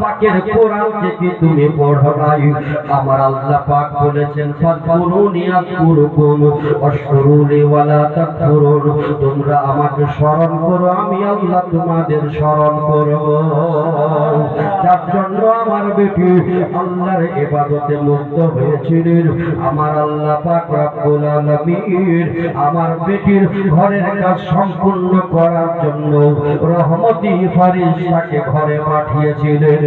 পাকের কোরআন থেকে তুমি পড়ো নাই। আমার আল্লাহ পাক বলেছেন ফাদকুরুনি আযকুরুকুম ওয়াশকুরুলি ওয়ালা তাকফুরুন। তোমরা আমাকে স্মরণ করো, আমি আল্লাহ তোমাদের স্মরণ করব যার জন্য আমার বেটি আল্লাহর ইবাদতে মুক্ত হয়েছিলেন। আমার আল্লাহ পাক রব্বুল আলামিন আমার বেটির ঘরের কাজ সম্পূর্ণ করার জন্য রহমতি ফারিস্তাকে ঘরে পাঠিয়েছিলেন।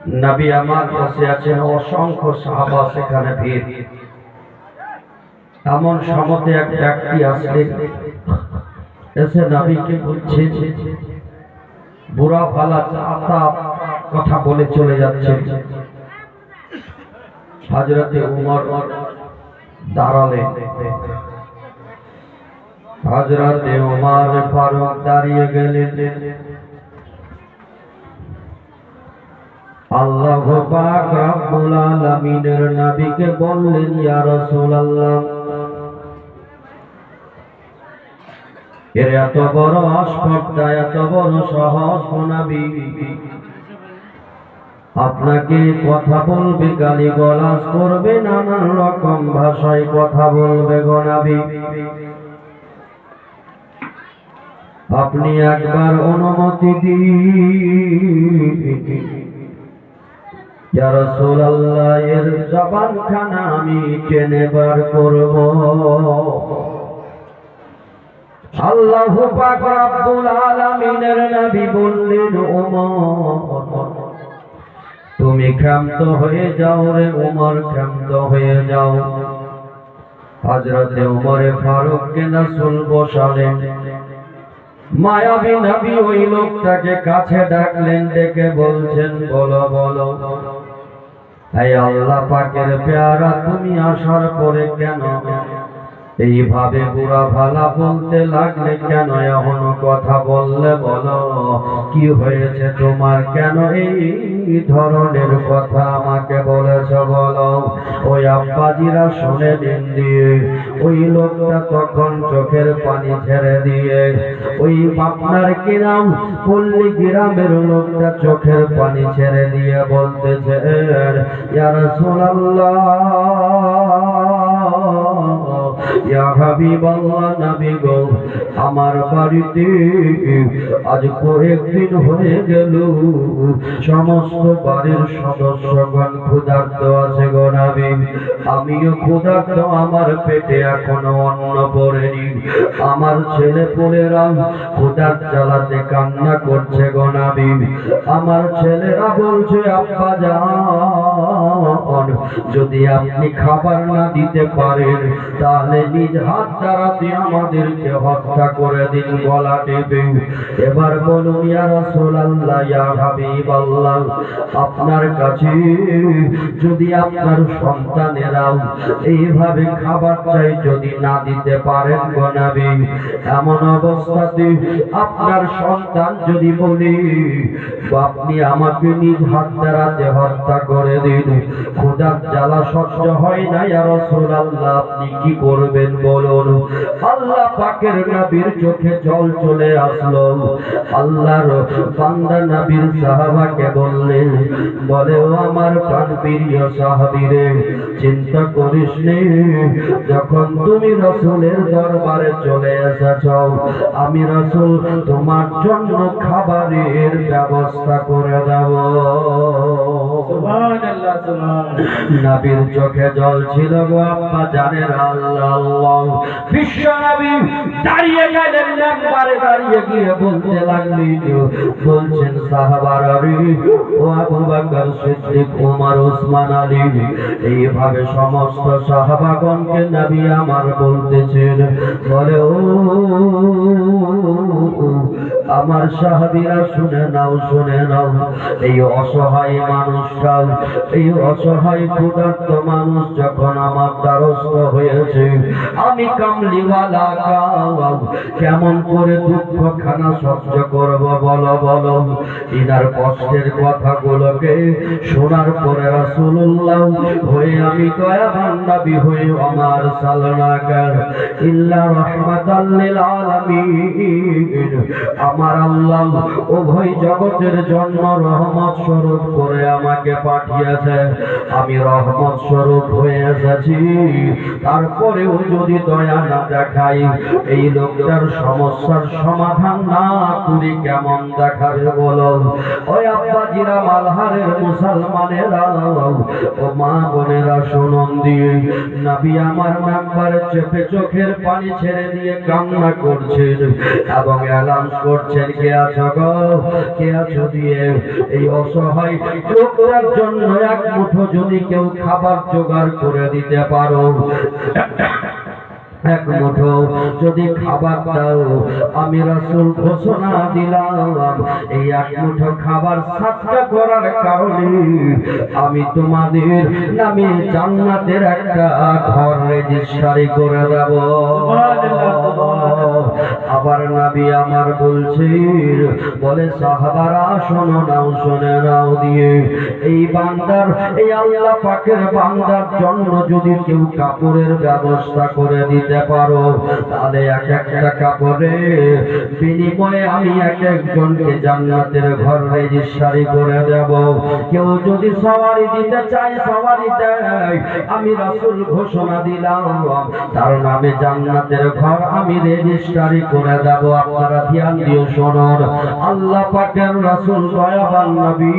নবী আমার পাশে আছেন, অসংখ্য সাহাবা সেখানে ভিড়। এমন সমতে এক ব্যক্তি আসলেন। এসে নবীকে বলছে বুড়া পালা চাতা কথা বলে চলে যাচ্ছে হাজরতে উমর দাঁড়ালেন। হজরতে উমার ফারুক দাঁড়িয়ে গেলেন। আল্লাহ পাক রব্বুল আলামিনের নবীকে বললেন, ইয়া রাসূলুল্লাহ, এর এত বড় আস্পর্ধা এত বড় সহজ নবী। আপনাকে কথা বলবে গালি গলাস করবে, নানান রকম ভাষায় কথা বলবে গনাবি আপনি একবার অনুমতি দিন। এর জবানখানা আমি বার করব। আল্লাহ পাক রব্বুল আলামিনের নবী বললেন ওমর তুমি ক্ষান্ত হয়ে যাও রে উমর, ক্ষান্ত হয়ে যাও। হজরতে উমরে ফারুক কে রাসূল বসালেন। মায়াবী নবী ওই লোকটাকে কাছে ডাকলেন, ডেকে বলছেন, বলো বলো। এই আল্লাহ পাকের পেয়ারা তুমি আসার পরে কেন এইভাবে বুড়া ভালা বলতে লাগলে কেন? এমন কথা বললে বলো, কি হয়েছে তোমার? কেন এই ধরনের কথা আমাকে বলেছ বলো? ওই আব্বাজিরা শুনে দিন দিয়ে, ওই লোকটা তখন চোখের পানি ছেড়ে দিয়ে, ওই আপনার কিরাম পল্লী গ্রামের লোকটা চোখের পানি ছেড়ে দিয়ে বলতেছে ইয়া রাসূলুল্লাহ। ইয়া হাবিবাল্লাহ নবী গো আমার বাড়িতে আজ কয়েকদিন হয়ে গেল। সমস্ত বাড়ির সদস্যগণ ক্ষুধার্ত আছে গো আমিও ক্ষুধার্ত, আমার পেটে এখনও অন্ন পড়েনি। আমার ছেলে পুলেরা ক্ষুধার জ্বালাতে কান্না করছে গো নবী। আমার ছেলেরা বলছে, আব্বা যান যদি আপনি খাবার না দিতে পারেন, তাহলে নিজ হাত দ্বারাতে আমাদেরকে হত্যা করে দিন গলা টেপে। এবার বলুন, ইয়া রাসূলুল্লাহ, ইয়া আপনার কাছে যদি আপনার সন্তানেরাও এইভাবে খাবার চাই যদি না দিতে পারেন গনাবে এমন অবস্থাতে আপনার সন্তান যদি বলে, আপনি আমাকে নিজ হাত দ্বারাতে হত্যা করে দিন খোদার জ্বালা সহ্য হয় না, ইয়া রাসূলুল্লাহ, আপনি কি করবেন বলুন? আল্লাহ পাকের নবীর চোখে জল চলে আসলো। আল্লাহর বান্দা নবীর সাহাবাকে বললেন, বলে, ও আমার প্রাণপ্রিয় সাহাবীরে চিন্তা করিস নে, যখন তুমি রসুলের দরবারে চলে এসেছ, আমি রসুল তোমার জন্য খাবারের ব্যবস্থা করে দেব। নবীর চোখে জল ছিল গো এইভাবে সমস্ত সাহাবাগণকে নবী আমার বলতেছেন। বলে, ও, আমার সাহাবীরা শুনে নাও শুনে নাও, এই অসহায় মানুষ মানুষটাও এই অসহায় ক্ষুধার্ত মানুষ যখন আমার দ্বারস্থ হয়েছে, আমি কামলিওয়ালা কাউ কেমন করে দুঃখ খানা সহ্য করব বলো বলো। ইনার কষ্টের কথাগুলোকে শোনার পরে রাসূলুল্লাহ হয়ে আমি দয়া বান্দাবি হয়ে আমার সালনাকার, ইল্লা রাহমাতাল আলামিন। আমার আল্লাহ উভয় জগতের জন্য রহমত স্বরূপ করে আমাকে পাঠিয়েছে। আমি রহমত স্বরূপ হয়ে এসেছি। তারপরেও যদি দয়া না দেখাই, এই লোকটার সমস্যার সমাধান না করি কেমন দেখাবে বলো? ওই আব্বাজিরা মালহারের মুসলমানেরা, ও মা বোনেরা শুনুন দিয়ে নবী আমার নাম্বার চেপে চোখের পানি ছেড়ে দিয়ে কান্না করছেন এবং অ্যালাউন্স করছেন, কে আছো গো? কে আছো দিয়ে? এই অসহায় লোকটার জন্য এক মুঠো যদি কেউ খাবার জোগাড় করে দিতে পারো। এক মুঠো যদি খাবার দাও, আমি রাসূল ঘোষণা দিলাম, এই এক মুঠো খাবার সাতটা করার কারণে আমি তোমাদের নামে জান্নাতের একটা ঘর রেজিস্ট্রি করে দেব। আবার নবী আমার বলছে, বলে, সাহাবারা, শোনো নাও, শোনে নাও দিয়ে, এই বান্দার, এই আল্লাহ পাকের বান্দার জন্য যদি কেউ কাপড়ের ব্যবস্থা করে দিতে পারো, তাহলে এক একটা কাপড়ে বিনিময়ে আমি এক একজনকে জান্নাতের ঘর রেজিস্ট্রি করে দেব। কেউ যদি সওয়ারি দিতে চায়, সওয়ারি দেয়। আমি রাসূল ঘোষণা দিলাম, তার নামে জান্নাতের ঘর আমি রেজিস্ট্রি করে দেব। আপনারা ধ্যান দিয়ে শুনুন, আল্লাহ পাকের রাসূল দয়াবান নবী।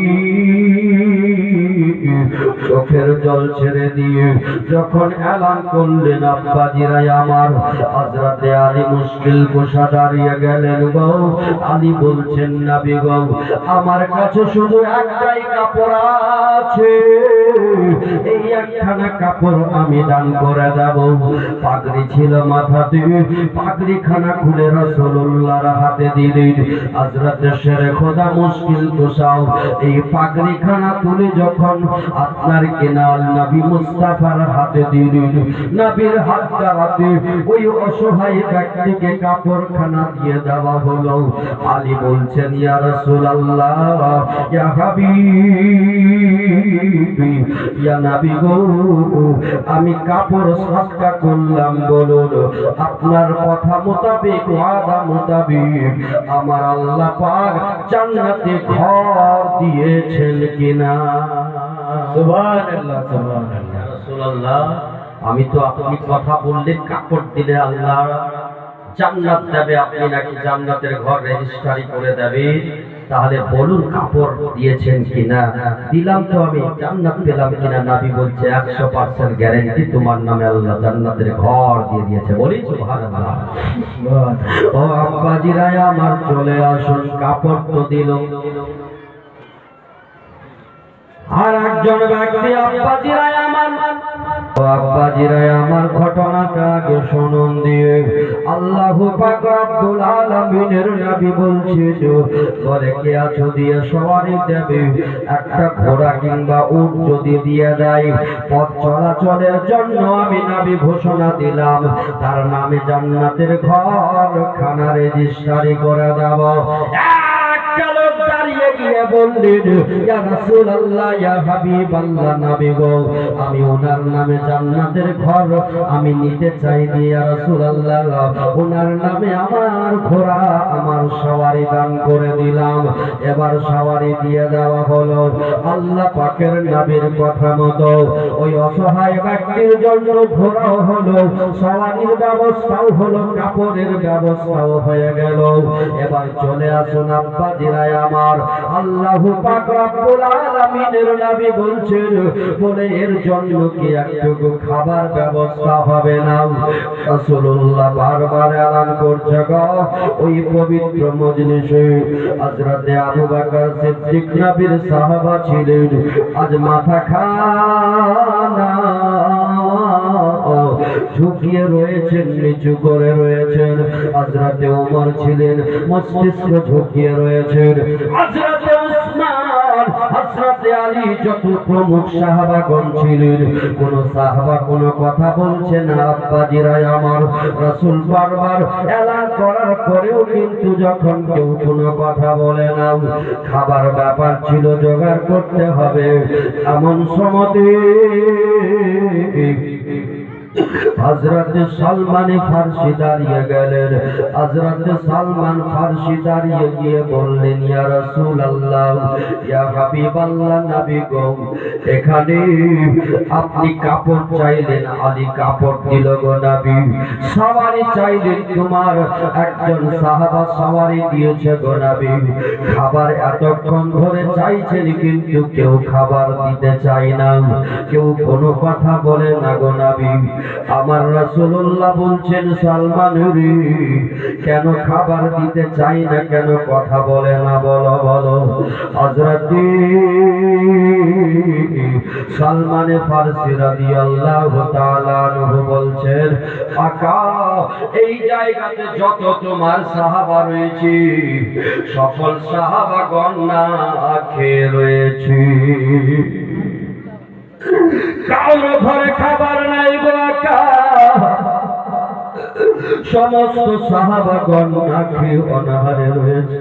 চোখের জল ছেড়ে দিয়ে যখন এলান করলেন আব্বাজিরাই আমার হযরতে আলী মুশকিল বসা দাঁড়িয়ে গেলেন গো। আলী বলছেন, নবী গো, আমার কাছে শুধু একটাই কাপড় আছে। এই একখানা কাপড় আমি দান করে দেব। পাগড়ি ছিল মাথাতে পাগড়ি খানা খুলে রাসূলুল্লাহর হাতে দিলেন, হযরত শেরে খোদা মুশকিল বসাও এই পাগড়ি খানা তুলে যখন আপনার কেনাল নবী মুস্তাফার হাতে দিলেন, নবীর হাত দ্বারাতে ওই অসহায় ব্যক্তিকে কাপড় খানা দিয়ে দেওয়া হলো। আলী বলছেন, ইয়া রাসূলুল্লাহ, ইয়া হাবিবি। ইয়া নবী গো আমি কাপড় সাতটা করলাম বলুন আপনার কথা মোতাবেক ওয়াদা মোতাবেক আমার আল্লাহ পাক জান্নাতে ঘর দিয়েছেন কিনা? সুবহানাল্লাহ সুবহানাল্লাহ। রাসূলুল্লাহ আমি তো আপনি কথা বললেন কাপড় দিলে আল্লাহ জান্নাত দেবে আপনি নাকি জান্নাতের ঘর রেজিস্ট্রি করে দেবে? তাহলে বলুন কাপড় দিয়েছেন কিনা? দিলাম তো আমি জান্নাত পেলাম কিনা? নাবি বলছে একশো পার্সেন্ট গ্যারেন্টি তোমার নামে আল্লাহ জান্নাতের ঘর দিয়ে দিয়েছে। বলি ও আব্বাজিরাই আমার চলে আসুন কাপড় তো দিল। আর একজন ব্যক্তি আব্বাজিরাই আমার ঘটনাটা আগে দিয়ে। আল্লাহ ঘরে কে আছো দিয়ে সবারই দেবে। একটা ঘোড়া কিংবা উট যদি দিয়ে দেয়, পথ চলাচলের জন্য আমি নবী ঘোষণা দিলাম। তার নামে জান্নাতের ঘর খানা রেজিস্টারি করে দেব। গিয়ে বললেন, ইয়া রাসূলুল্লাহ, ইয়া হাবিবাল্লাহ নবী গো, আমি ওনার নামে জান্নাতের ঘর আমি নিতে চাই ইয়া রাসূলুল্লাহ, ওনার নামে আমার ঘোড়া আমার সওয়ারি দান করে দিলাম। এবার সওয়ারি দিয়ে দেওয়া হলো। আল্লাহ পাকের নবীর কথা মতো ওই অসহায় ব্যক্তির জন্য ঘোড়াও হলো, সওয়ারির ব্যবস্থাও হলো, কাপড়ের ব্যবস্থাও হয়ে গেল। এবার চলে আসুন আব্বা জিরায় আমার। আল্লাহু পাক রব্বুল আলামিনের নবী বলছেন বলে এর জন্য কি একটুকু খাবার ব্যবস্থা হবে না? রাসূলুল্লাহ বারবার এলান করছে গো, ওই পবিত্র মজলিসে হযরতে আবু বকর সিদ্দিক নবীর সাহাবা ছিলেন। আজ মাথা খানা ঝুঁকিয়ে রয়েছেন, নিচু করে রয়েছেন। হযরতে ওমর ছিলেন, মস্তিষ্ক ঝুঁকিয়ে রয়েছেন। উসমান আলী যত প্রমুখ সাহাবাগণ ছিলেন, কোন সাহাবা কথা আমার রাসূল বারবার এলান করার পরেও কিন্তু যখন কেউ কোনো কথা বলে না, খাবার ব্যাপার ছিল জোগাড় করতে হবে এমন সমতে হজরত সালমান ফার্সি দাঁড়িয়ে গেলেন। হজরত সালমান ফার্সি দাঁড়িয়ে গিয়ে বললেন, ইয়া রাসূল আল্লাহ ইয়া হাবিব আল্লাহ নবী গো, এখানে আপনি কাপড় চাইলেন, আলী কাপড় দিল গো নবী। সওয়ারি চাইলেন তোমার, একজন সাহাবা সওয়ারি দিয়েছে গো নবী। খাবার এতক্ষণ ধরে চাইছেন, কিন্তু কেউ খাবার দিতে চায় না। কেউ কোনো কথা বলে না গো নবী। আমার রাসূলুল্লাহ বলছেন, সালমান কেন খাবার দিতে চাই না কেন কথা বলে না? বলো বলো। হযরত সালমানে ফারসি তাআলা আনহু বলছেন, আকা, এই জায়গাতে যত তোমার সাহাবা রয়েছে, সকল সাহাবাগণ না খেয়ে রয়েছে। কারও ঘরে খাবার নাই সমস্ত খেয়ে অনাহারে রয়েছে।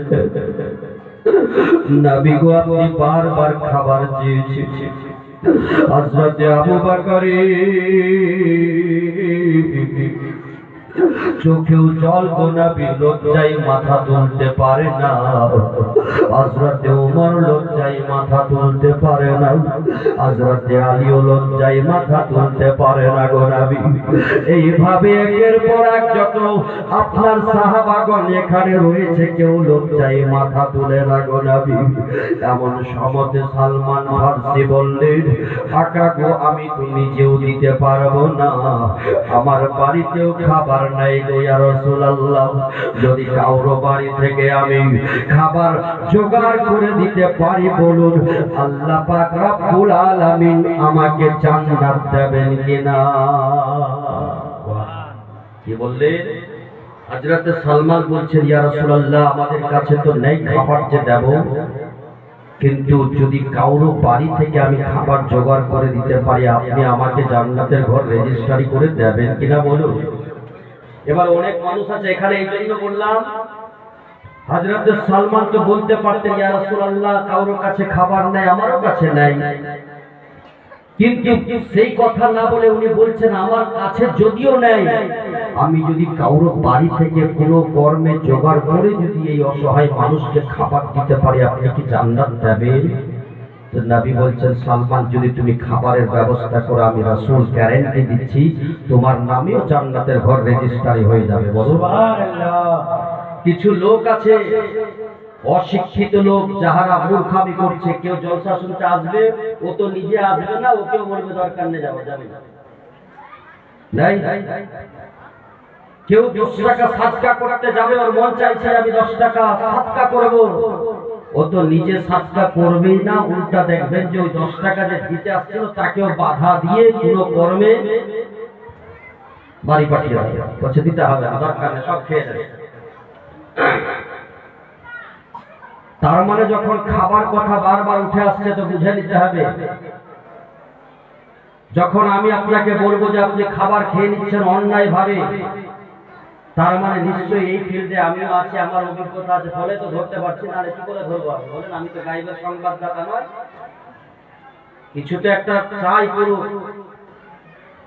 নবী গো, আপনি বারবার খাবার চেয়েছি আবু চোখেও জল গোনাবি লজ্জায় মাথা তুলতে পারে না। মাথা তুলতে পারে না। মাথা তুলতে পারে না গোনাবি এইভাবে একের পর এক যত আপনার সাহাবাগণ এখানে রয়েছে, কেউ লজ্জায় মাথা তুলে না গোনাবি এমন সমতে সালমান ফার্সি বললেন, আকা গো, আমি তো নিজেও দিতে পারব না। আমার বাড়িতেও খাবার নাই গো ইয়া রাসূলুল্লাহ। যদি কারও বাড়ি থেকে আমি খাবার জোগাড় করে দিতে পারি বলুন, আল্লাহ পাক রব্বুল আলামিন আমাকে জান্নাত দেবেন কিনা? কি বললেন? হযরত সালমান বলছেন, ইয়া রাসূলুল্লাহ, আমাদের কাছে তো নেই খাবার যে দেব, কিন্তু যদি কারও বাড়ি থেকে আমি খাবার জোগাড় করে দিতে পারি, আপনি আমাকে জান্নাতের ঘর রেজিস্ট্রি করে দেবেন কিনা বলুন? এবার অনেক মানুষ আছে, এখানে এই জন্য বললাম হযরত সালমান তো বলতে পারতেন কারোর কাছে খাবার নাই, আমারও কাছে নাই। কিন্তু সেই কথা না বলে উনি বলছেন, আমার কাছে যদিও নেই। আমি যদি কারও বাড়ি থেকে কোনো কর্মে জোগাড় করে যদি এই অসহায় মানুষকে খাবার দিতে পারি, আপনি কি জান্নাত দেবেন নবী বলছেন, সালমান, যদি তুমি খাবারের ব্যবস্থা করো, আমি রাসূল গ্যারান্টি দিচ্ছি, তোমার নামেও জান্নাতের ঘর রেজিস্টারি হয়ে যাবে। বলো কিছু লোক আছে, অশিক্ষিত লোক যাহারা মূর্খামি করছে, কেউ জলসা শুনতে আসবে, ও তো নিজে আসবে না, ওকেও বলবে দরকার নেই যাব যাবে নাই কেউ দশ টাকা সাতকা যাবে, ওর মন চাইছে আমি দশ টাকা সাতকা করব। ও তো নিজে সাতকা করবেই না, উল্টা দেখবেন যে ওই দশ টাকা যে দিতে আসছিল, তাকেও বাধা দিয়ে কোনো কর্মে বাড়ি পাঠিয়ে দিতে হবে দরকার নেই, সব খেয়ে যাবে তার মানে যখন খাবার কথা বারবার উঠে আসছে তো বুঝে নিতে হবে। যখন আমি আপনাকে বলব যে আপনি খাবার খেয়ে নিচ্ছেন অন্যায় ভাবে তার মানে নিশ্চয়ই এই ফিল্ডে আমিও আছি, আমার অভিজ্ঞতা আছে। ফলে তো ধরতে পারছি না, আরে কি করে ধরবো বলেন, আমি তো গাইবের সংবাদদাতা নয়। কিছু তো একটা চাই করুক।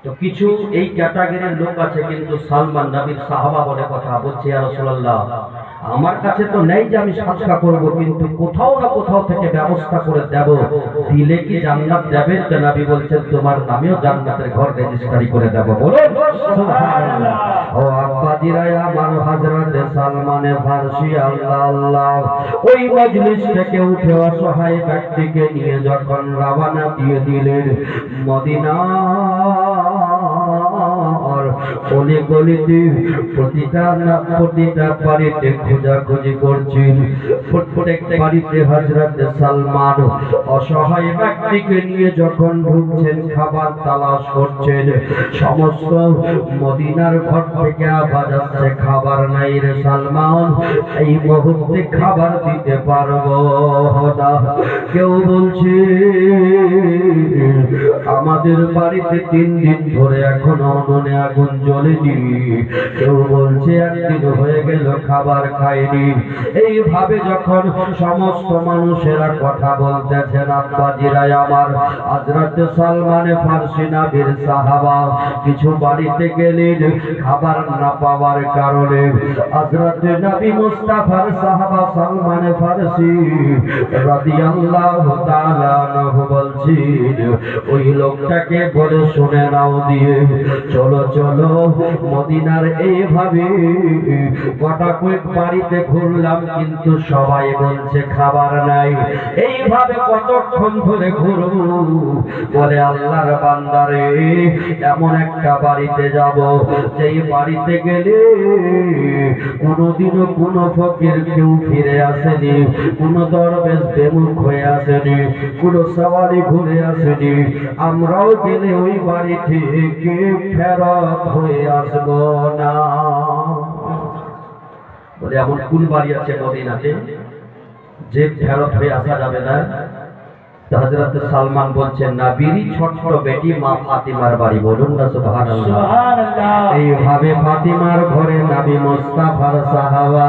তো কিছু এই ক্যাটাগরির লোক আছে, কিন্তু সালমান নবীর সাহাবা বলে কথা বলছি, ইয়া রাসূলুল্লাহ। আমার কাছে তো নেই যে আমি সাজকা করব, কিন্তু কোথাও না কোথাও থেকে ব্যবস্থা করে দেব। দিলে কি জান্নাত দেবেন তো নবী বলছেন, তোমার নামেও জান্নাতের ঘর রেজিস্ট্রি করে দেব। বলো সুবহানাল্লাহ। ও আব্বাজিরা আমার হযরত সালমানে ফারসি আল্লাহ আল্লাহ। ওই মজলিস থেকে উঠে অসহায় ব্যক্তিকে নিয়ে যখন রওনা দিয়ে দিলেন, মদিনা অলি গলিতে প্রতিটা না, প্রতিটা বাড়িতে খোঁজাখুঁজি করছেন প্রত্যেক বাড়িতে হজরত সালমান অসহায় ব্যক্তিকে নিয়ে যখন ঢুকছেন খাবার তালাশ করছেন, সমস্ত মদিনার ঘর থেকে আওয়াজ আসছে, খাবার নাই রে সালমান, এই মুহূর্তে খাবার দিতে পারব না। কেউ বলছে, আমাদের বাড়িতে তিন দিন ধরে এখনও উনুনে আগুন জ্বলেনি কেউ বলছে, একদিন হয়ে গেল, খাবার খায়নি এইভাবে যখন সমস্ত মানুষেরা কথা বলতেছেন আব্বাজিরাই আমার, হযরত সালমানে ফার্সি নাবির সাহাবা, কিছু বাড়িতে গেলেন খাবার না পাওয়ার কারণে। হযরত নবী মুস্তাফার সাহাবা সালমানে ফার্সি রাদিয়াল্লাহু তাআলা বলছেন, ওই লোকটাকে বলে শুনে নাও দিয়ে, চলো চলো। মদিনার এইভাবে কটা কয়েক বাড়িতে ঘুরলাম, কিন্তু সবাই বলছে খাবার নাই। এইভাবে কতক্ষণ ধরে ঘুরবো? বলে, আল্লাহর বান্দারে এমন একটা বাড়িতে যাব, যেই বাড়িতে গেলে কোনোদিনও কোনো ফকির কেউ ফিরে আসেনি, কোনো দরবেশ বেমুখ হয়ে আসেনি, কোনো সওয়ালি ঘুরে আসেনি। আমরাও গেলে ওই বাড়ি থেকে ফেরত হয়ে আসব না। বলে এমন বাড়ি আছে মদিনাতে যে ফেরত হয়ে আসা যাবে না। তো হযরত সালমান বলছেন নাবিরি ছোট্ট বেটি মা ফাতিমার বাড়ি বলুন না সুবহানাল্লাহ। সুবহানাল্লাহ। এইভাবে ফাতিমার ঘরে নাবি মোস্তাফার সাহাবা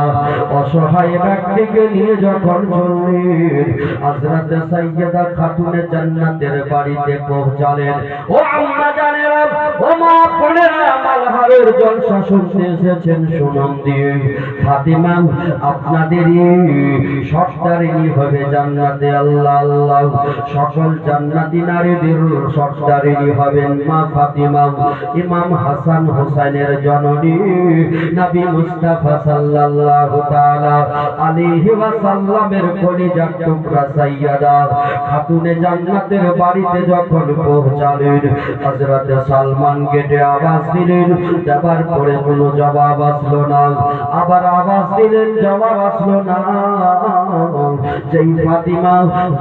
অসহায় ব্যক্তিকে নিয়ে যখন চললেন হযরত সাইয়্যিদা খাতুনে জান্নাতের বাড়িতে পৌঁছালেন। ও আম্মা জানেরা বোনেরা মালহারের জলসা শুনতে এসেছেন শুনুন দিয়ে ফাতিমা আপনাদেরই সর্দারিনী হবে জান্নাতে আল্লাহ আল্লাহ। সকল জান্নাতি নারীদের সর্দারিনী হবেন মা ফাতিমা, ইমাম হাসান হোসেনের জননী, নবী মুস্তাফা সাল্লাল্লাহু তাআলা আলাইহি ওয়াসাল্লামের টুকরা সাইয়্যিদা খাতুনে জান্নাতের বাড়িতে যখন পৌঁছালেন, হযরত সালমান গেটে আওয়াজ দিলেন দেবার পরে কোনো জবাব আসলো না। আবার আওয়াজ দিলেন, জবাব আসলো না। যেই ফাতিমা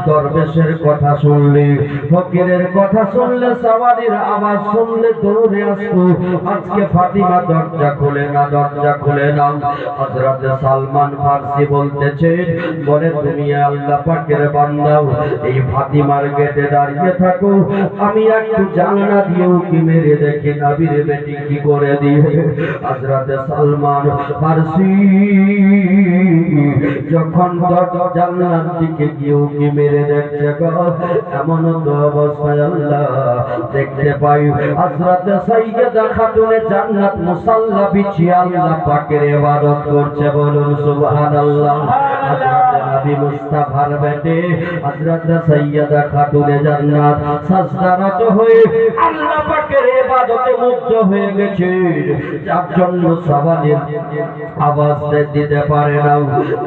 দরবেশের কথা শুনলে, ফকিরের কথা শুনলে, সওয়ারির আওয়াজ শুনলে দৌড়ে আসতো, আজকে ফাতিমা দরজা খুলে না, দরজা খুলে না। হযরত সালমান ফারসি বলতেছে, বলে, তুমি আল্লাহ পাকের বান্দা, এই ফাতিমার গেটে দাঁড়িয়ে থাকো, আমি একটু জানলা দিয়েও কি মেরে দেখি নবীর বেটি কি করে দিয়ে হযরত সালমান ফারসি? যখন জানলার দিকে গিয়েও কি মেরে দেখছে এমন তো অবস্থায় আল্লাহ দেখতে পাই হযরত সাইয়্যিদা খাতুনে জান্নাত মুসাল্লা বিছিয়ে আল্লাহ পাকের ইবাদত করছে বলুন সুবহানাল্লাহ। নবী মুস্তাফার বেটে হযরত সাইয়্যিদা খাতুনে জান্নাত সাজদারত হয়ে আল্লাহ পাকের ইবাদতে মুগ্ধ হয়ে গেছে। যার জন্য সবাই আওয়াজ দিতে পারে না।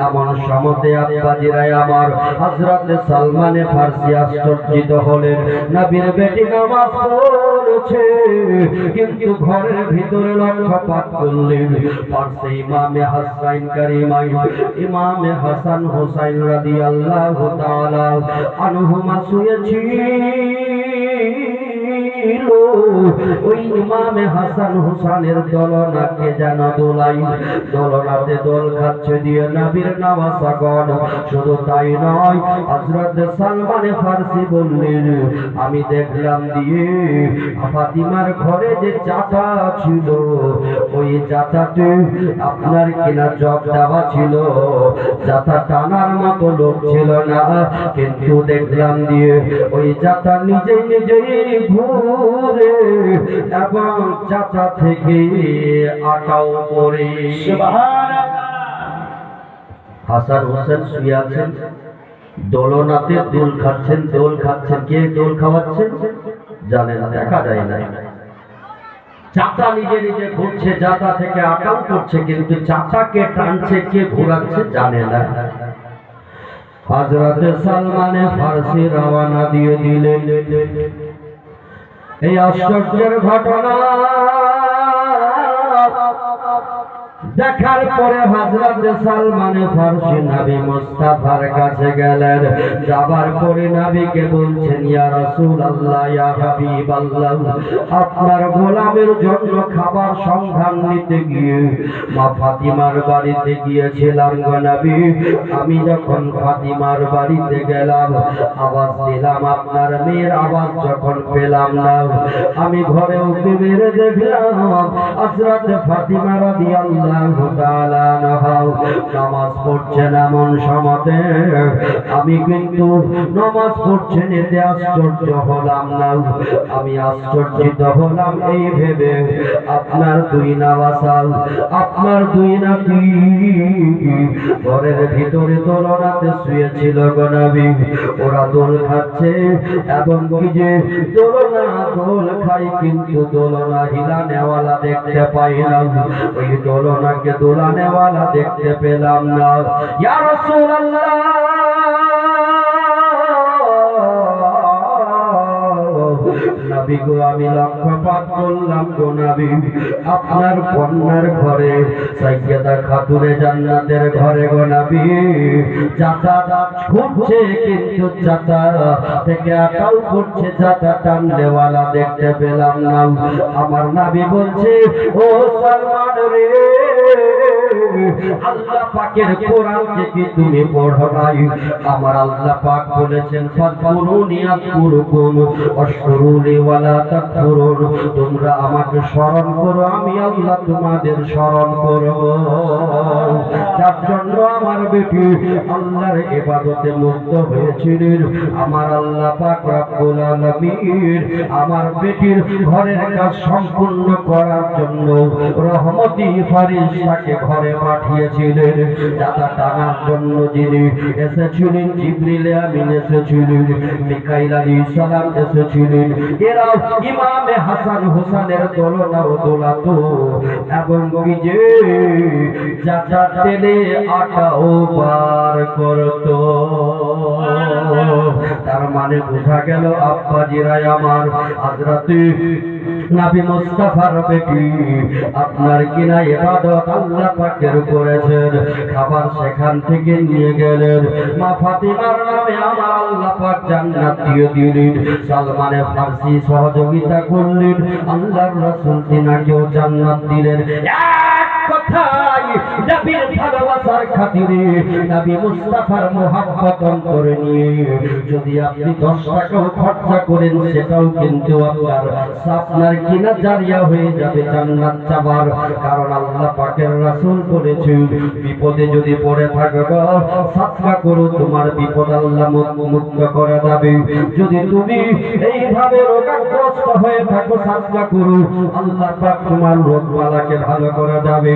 এমন সমতে আব্বাজিরাই আমার হযরত সালমানে ফার্সি আশ্চর্যিত হলেন। নবীর বেটি নামাজ পড়ছে, কিন্তু ঘরের ভিতরে লক্ষ্যপাত করলেন। পার্শ্বে ইমামে হাসাইন কারিমাই ইমামে হাসান হোসাইন রাদিয়াল্লাহু তাআলা আনহুমা শুয়েছি। ওই ইমামে হাসান হুসানের দলনাকে যেন দোলাই। দলনাতে দোল খাচ্ছে দিয়ে শুধু তাই নয়, হযরত সালমানে ফারসি বললেন, আমি দেখলাম দিয়ে ফাতিমার ঘরে যে চাটা ছিল, ওই চাটাতে আপনার কিনা জব দেওয়া ছিল। যাতা টানার মতো লোক ছিল না, কিন্তু দেখলাম দিয়ে ওই যাতা নিজে নিজেই ঘুরে এবং চাচা থেকে আটাও পড়ে হাসান হোসেন শুয়ে আছেন দোলনাতে দোল খাচ্ছেন দোল খাচ্ছেন কে দোল খাওয়াচ্ছেন? জানেন দেখা যায় না। চাচা নিজে নিজে ঘুরছে জাতা থেকে আটাও করছে কিন্তু চাচাকে টানছে কে ঘোরাচ্ছে জানে না। হজরত সালমানে ফার্সি রওয়ানা দিয়ে দিলেন। এই আশ্চর্যের ঘটনা তারপরে হযরত সালমান ফারসি নবী মুস্তাফার কাছে গেলেন। যাবার পরে নবীকে বলছেন, ইয়া রাসূলুল্লাহ, ইয়া হাবিবাল্লাহ, আপনার গোলামের জন্য খাবার সন্ধান নিতে গিয়ে মা ফাতিমার বাড়িতে গিয়েছিলাম গো নবী। আমি যখন ফাতিমার বাড়িতে গেলাম, আওয়াজ দিলাম, আপনার মেয়ের আওয়াজ যখন পেলাম না, আমি ঘরে উঠে মেরে দেখলাম? হযরত ফাতিমা রাদিয়াল্লাহু নামাজ পড়ছেন এমন সময়তে। আমি কিন্তু নামাজ পড়ছেন এতে আশ্চর্য হলাম না। আমি আশ্চর্যিত হলাম এই ভেবে। আপনার দুই নাবাসাল আপনার দুই নাতি। ঘরের ভিতরে দোলনাতে শুয়েছিল গনাবি ওরা দোল খাচ্ছে, এবং কি যে দোলনা, দোল খাই কিন্তু দোলনা হিলা নেওয়ালা দেখতে পাই না। ওই দোলনাকে দোলা নেওয়ালা দেখতে পেলাম না ইয়া রাসূলুল্লাহ গো, আমি করলাম গো নবী। আপনার কন্যার ঘরে সাইয়্যিদা খাতুনে জান্নাতের ঘরে গো নবী। কিন্তু থেকে আটাও করছে চাচা টানলেওয়ালা দেখতে পেলাম না। আমার নবী বলছে, ও সালমান রে আল্লাহ পাকের কোরআন থেকে তুমি পড়ো নাই। আমার আল্লাহ পাক বলেছেন অশকুরুনি ওয়ালা তোমরা আমাকে স্মরণ করো, আমি আল্লাহ তোমাদের স্মরণ করব যার জন্য আমার বেটি আল্লাহর ইবাদতে মুক্ত হয়েছিলেন। আমার আল্লাহ পাক রব্বুল আলামিন আমার বেটির ঘরের কাজ সম্পূর্ণ করার জন্য রহমতি ফারিস্তাকে ঘরে পাঠিয়েছিলেন। টানার জন্য যিনি এসেছিলেন, জিবরিল আমিন এসেছিলেন, মিকাইল আলাইহিস সালাম এসেছিলেন। এরাও ইমামে হাসান হোসেনের দোলনা ও দোলাতো। এবং কি যে তেলে বার করতো। তার মানে বোঝা গেল, আব্বাজিরাই আমার হাজরাতে নাবি মুস্তাফার বেটি, আপনার কিনা ইবাদত আল্লাহ পাকের করেছেন, খাবার সেখান থেকে নিয়ে গেলেন। মা ফাতিমার নামে আমার আল্লাহ পাক জান্নাত দিয়ে দিলেন, সালমানে ফার্সি সহযোগিতা করলেন, আল্লাহর রাসূল তিনাকেও জান্নাত দিলেন। যাবে বিপদে যদি পড়ে থাকো সাতকা করো, তোমার বিপদ আল্লাহ মুক- মুক্ত করে দেবে। যদি তুমি এইভাবে রোগাগ্রস্ত হয়ে থাকো সাতকা করো, আল্লাহ পাক তোমার রোগবালাকে ভালো করে দেবে।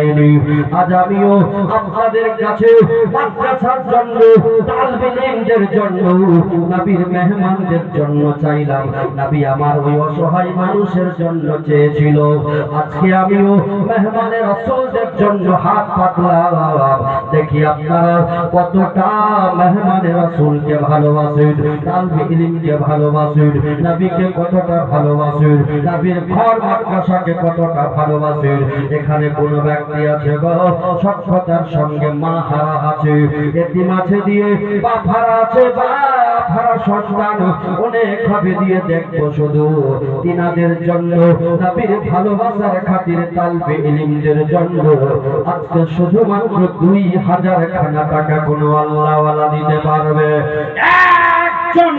আজ আমিও আপনাদের কাছে মাদ্রাসার জন্য তালবে ইলমদের জন্য, নবীর মেহমানদের জন্য চাইলাম। নবী আমার ওই অসহায় মানুষের জন্য চেয়েছিল। আজকে আমিও মেহমানের রাসূলদের জন্য হাত পাতলাম। দেখি আপনারা কতটা মেহমানের রাসূলকে ভালোবাসেন তালবে ইলমকে ভালোবাসেন, নবীকে কতটা ভালোবাসেন, নবীর ঘর মাদ্রাসাকে কতটা ভালোবাসেন। এখানে কোন ব্যক্তি সঙ্গে আছে। দিয়ে আছে অনেক দিয়ে দেখব শুধু। তিনাদের জন্য ভালোবাসার খাতিরে তালবে ইলিমদের জন্য। আজকে শুধুমাত্র দুই হাজার খানা টাকা কোনো আল্লাহওয়ালা দিতে পারবে। একজন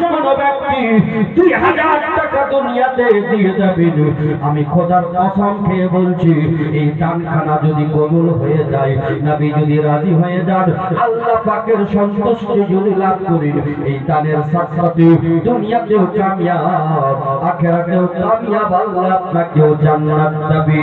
আমি খোদার কসম খেয়ে বলছি, এই দানখানা যদি কবুল হয়ে যায়, নবী যদি রাজি হয়ে যান, আল্লাহ পাকের সন্তুষ্টি যদি লাভ করেন, এই দানের সাথে দুনিয়াতেও কামিয়াব, আখেরাতেও কামিয়াব, আল্লাহ আপনাকেও জান্নাত দেবে।